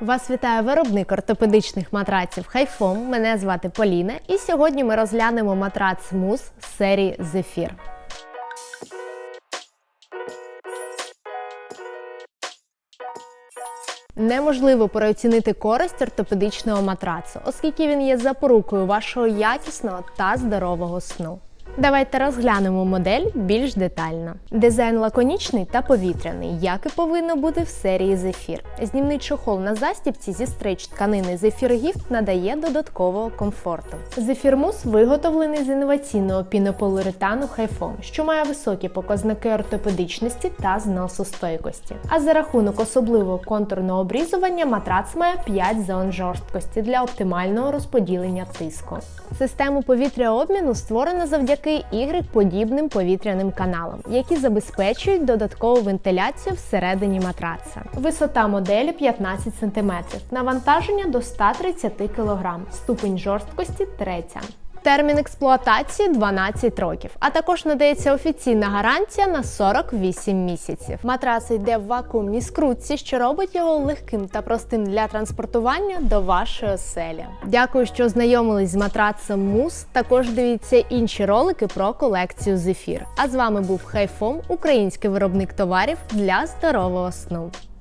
Вас вітає виробник ортопедичних матраців Хайфом. Мене звати Поліна, і сьогодні ми розглянемо матрац Мус з серії Зефір. Неможливо переоцінити користь ортопедичного матрацу, оскільки він є запорукою вашого якісного та здорового сну. Давайте розглянемо модель більш детально. Дизайн лаконічний та повітряний, як і повинно бути в серії Зефір. Знімний чохол на застібці зі стрич тканини Зефір Гіфт надає додаткового комфорту. Зефір Мус виготовлений з інноваційного пінополіуретану Хайфом, що має високі показники ортопедичності та зносостойкості. А за рахунок особливого контурного обрізування матрац має 5 зон жорсткості для оптимального розподілення тиску. Систему повітряобміну створено завдяки Y-подібним повітряним каналам, які забезпечують додаткову вентиляцію всередині матраца. Висота моделі 15 см, навантаження до 130 кг, ступень жорсткості 3. Термін експлуатації 12 років, а також надається офіційна гарантія на 48 місяців. Матрац йде в вакуумній скрутці, що робить його легким та простим для транспортування до вашої оселі. Дякую, що ознайомились з матрацем Мус. Також дивіться інші ролики про колекцію Зефір. А з вами був Хайфом, український виробник товарів для здорового сну.